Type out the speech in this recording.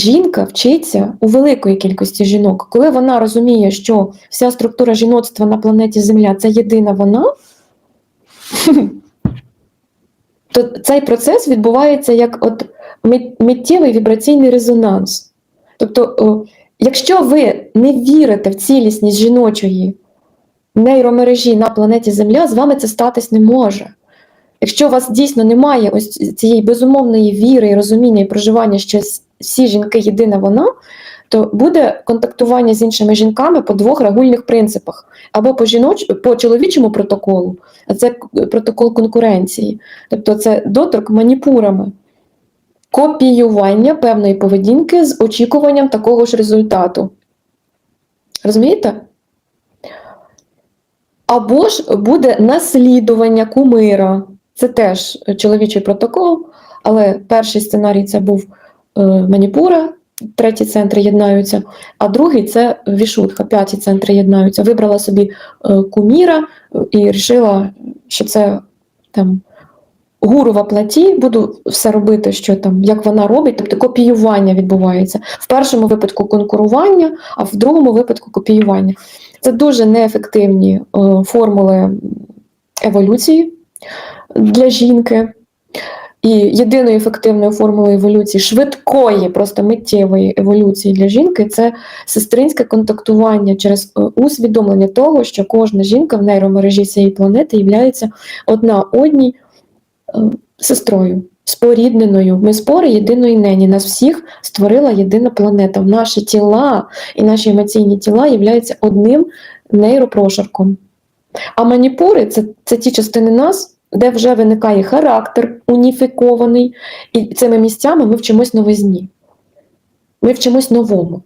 жінка вчиться у великої кількості жінок. Коли вона розуміє, що вся структура жіноцтва на планеті Земля це єдина вона, то цей процес відбувається як от миттєвий вібраційний резонанс. Тобто, якщо ви не вірите в цілісність жіночої нейромережі на планеті Земля, з вами це статись не може. Якщо у вас дійсно немає ось цієї безумовної віри і розуміння і проживання, що с- всі жінки єдина вона, то буде контактування з іншими жінками по двох регульних принципах: або по жіноч... по чоловічому протоколу, а це протокол конкуренції, тобто це доторк маніпурами, копіювання певної поведінки з очікуванням такого ж результату. Розумієте? Або ж буде наслідування кумира. Це теж чоловічий протокол, але перший сценарій це був маніпура, треті центри єднаються, а другий це вішутка, п'яті центри єднаються. Вибрала собі е, куміра е, і вирішила, що це там гуру в платі, буду все робити, що там, як вона робить, тобто копіювання відбувається. В першому випадку конкурування, а в другому випадку копіювання. Це дуже неефективні е, формули еволюції для жінки. І єдиною ефективною формулою еволюції, швидкої, просто миттєвої еволюції для жінки це сестринське контактування через е, усвідомлення того, що кожна жінка в нейромережі цієї планети є одна одній е, сестрою, спорідненою. Ми спори єдиної нені. Нас всіх створила єдина планета. Наші тіла і наші емоційні тіла являються одним нейропрошарком. А маніпури це, це ті частини нас, де вже виникає характер уніфікований, і цими місцями ми вчимось новизні. Ми вчимось новому.